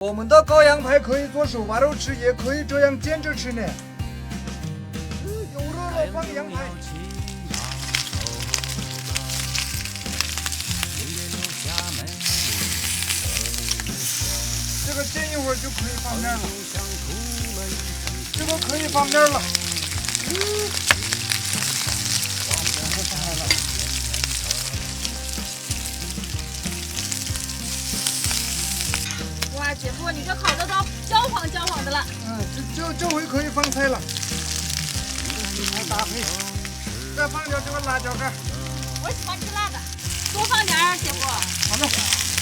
我们的羔羊排可以做手扒肉吃，也可以这样煎着吃呢。有了放羊排。这个煎一会儿就可以放面了，这个可以放面了。姐夫，你这烤的都焦黄焦黄的了。嗯，这这这回可以放菜了，来搭配，再放点这个辣椒干。我喜欢吃辣的，多放点儿，姐夫。好的，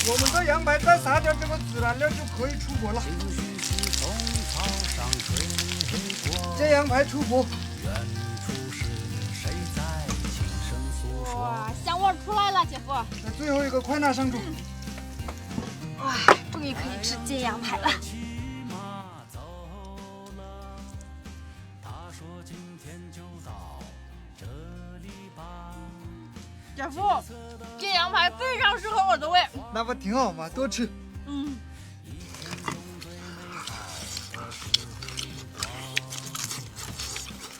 我们的羊排再撒点这个孜然料就可以出锅了。煎羊排出锅，哇，香味儿出来了，姐夫。那最后一个快拿上桌。哇，终于可以吃煎羊排了。姐夫，煎羊排非常适合我的胃。那不挺好吗？多吃。嗯，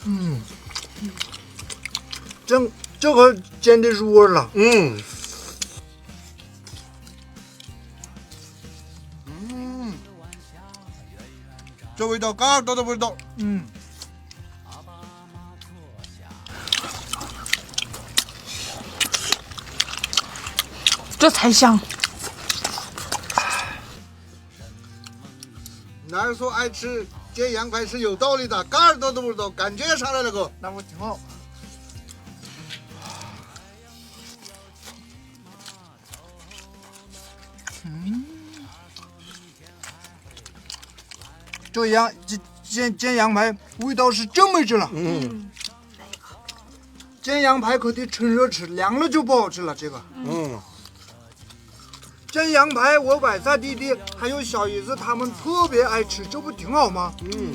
嗯，这这个煎的入味了。嗯，嗯这味道嘎嘎的味道。嗯，这才香。男人说爱吃煎羊排是有道理的，嘎儿多的味道，感觉上来了哥。那不挺好。嗯，这羊煎煎煎羊排味道是真没治了。嗯煎羊排可得趁热吃，凉了就不好吃了。这个嗯，煎羊排，我外甥弟弟还有小姨子他们特别爱吃，这不挺好吗？嗯，